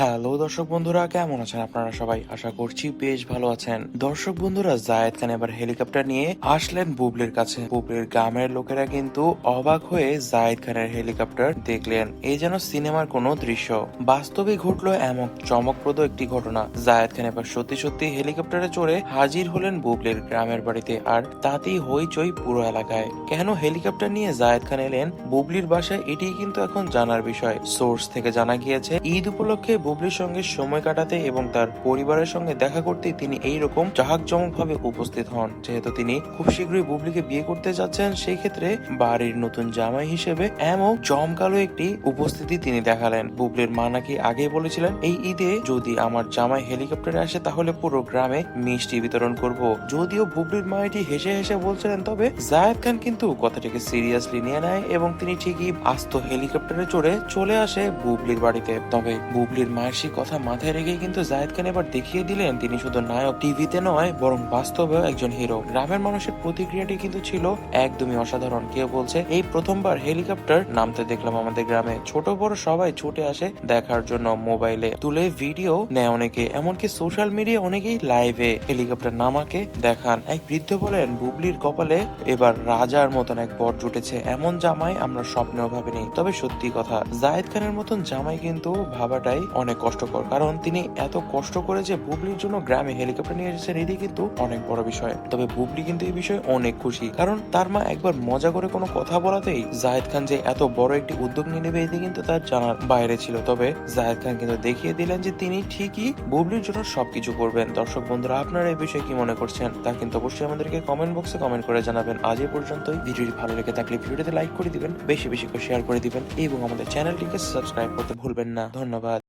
Hello দর্শক বন্ধুরা, কেমন আছেন আপনারা সবাই? আশা করছি বেশ ভালো আছেন। দর্শক বন্ধুরা, জায়েদ খান এবার হেলিকপ্টার নিয়ে আসলেন বুবলির কাছে। বুবলির গ্রামের লোকেরা কিন্তু অবাক হয়ে জায়েদ খানের হেলিকপ্টার দেখলেন। এই যেন সিনেমার কোনো দৃশ্য। বাস্তবে ঘটলো এমন চমকপ্রদ একটি ঘটনা। জায়েদ খান এবার সত্যি সত্যি হেলিকপ্টারে চড়ে হাজির হলেন বুবলির গ্রামের বাড়িতে আর তাতেই হইচই পুরো এলাকায়। কেন হেলিকপ্টার নিয়ে জায়েদ খান এলেন বুবলির বাসায় এটি কিন্তু এখন জানার বিষয়। সোর্স থেকে জানা গিয়েছে, ঈদ উপলক্ষে বুবলির সঙ্গে সময় কাটাতে এবং তার পরিবারের সঙ্গে দেখা করতে তিনি এই রকম জাঁকজমক ভাবে উপস্থিত হন। যেহেতু তিনি খুব শীঘ্রই বুবলিকে বিয়ে করতে যাচ্ছেন সেই ক্ষেত্রে বাড়ির নতুন জামাই হিসেবে এমন জমকালো একটি উপস্থিতি তিনি দেখালেন। বুবলির মা নাকি আগে বলেছিলেন, এই ঈদে যদি আমার জামাই হেলিকপ্টারে আসে, তাহলে পুরো গ্রামে মিষ্টি বিতরণ করব। যদিও বুবলির মা এটি হেসে হেসে বলছিলেন, তবে জায়েদ খান কিন্তু কথাটিকে সিরিয়াসলি নিয়ে নেয় এবং তিনি ঠিকই আস্ত হেলিকপ্টারে চড়ে চলে আসে বুবলির বাড়িতে। তবে বুবলির মায়ের সেই কথা মাথায় রেখে কিন্তু জায়েদ খান এবার দেখিয়ে দিলেন, তিনি শুধু নায়ক টিভিতে নয়, বরং বাস্তবেও একজন হিরো গ্রামের মানুষের প্রতিক্রিয়াটি কিন্তু ছিল একদমই অসাধারণ। কেউ বলছে, এই প্রথমবার হেলিকপ্টার নামতে দেখলাম আমাদের গ্রামে। ছোট বড় সবাই ছুটে আসে দেখার জন্য মোবাইলে। তুলে ভিডিও নেয় অনেকে, এমনকি সোশ্যাল মিডিয়া অনেকেই লাইভে হেলিকপ্টার নামাকে দেখান। এক বৃদ্ধ বলেন, বুবলির কপালে এবার রাজার মতন এক বর জুটেছে। এমন জামাই আমরা স্বপ্নেও ভাবিনি। তবে সত্যি কথা, জায়েদ খানের মতন জামাই কিন্তু ভাবাটাই অনেক কষ্টকর। কারণ তিনি এত কষ্ট করে যে বুবলির জন্য গ্রামে হেলিকপ্টার নিয়ে এসেছেন, এটি কিন্তু অনেক বড় বিষয়। তবে বুবলি কিন্তু এই বিষয়ে অনেক খুশি। কারণ তার মা একবার মজা করে কোনো কথা বলাতেই জাহেদ খান যে এত বড় একটি উদ্যোগ নিয়ে নেবে, এটি কিন্তু তার জানার বাইরে ছিল। তবে জাহেদ খান কিন্তু দেখিয়ে দিলেন যে তিনি ঠিকই বুবলির জন্য সবকিছু করবেন। দর্শক বন্ধুরা, আপনারা এই বিষয়ে কি মনে করছেন তা কিন্তু অবশ্যই আমাদেরকে কমেন্ট বক্সে কমেন্ট করে জানাবেন। আজ পর্যন্তই। ভিডিওটি ভালো লেগে থাকলে ভিডিওটিতে লাইক করে দিবেন, বেশি বেশি করে শেয়ার করে দিবেন এবং আমাদের চ্যানেলটিকে সাবস্ক্রাইব করতে ভুলবেন না। ধন্যবাদ।